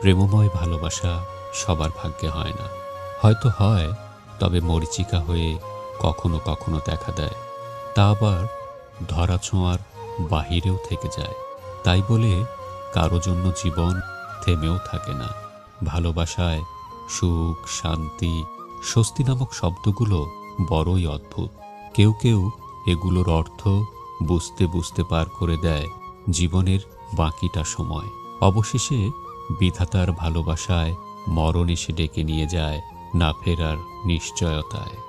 প্রেমময় ভালোবাসা সবার ভাগ্যে হয় না। হয়তো হয়, তবে মরিচিকা হয়ে কখনো কখনো দেখা দেয়। তা আবার ধরা ছোঁয়ার বাহিরেও থেকে যায়। তাই বলে কারও জন্য জীবন থেমেও থাকে না। ভালোবাসায় সুখ, শান্তি, স্বস্তি নামক শব্দগুলো বড়ই অদ্ভুত। কেউ কেউ এগুলোর অর্থ বুঝতে বুঝতে পার করে দেয় জীবনের বাকিটা সময়। অবশেষে বিধাতার ভালোবাসায় মরণ এসে ডেকে নিয়ে যায় না ফেরার নিশ্চয়তায়।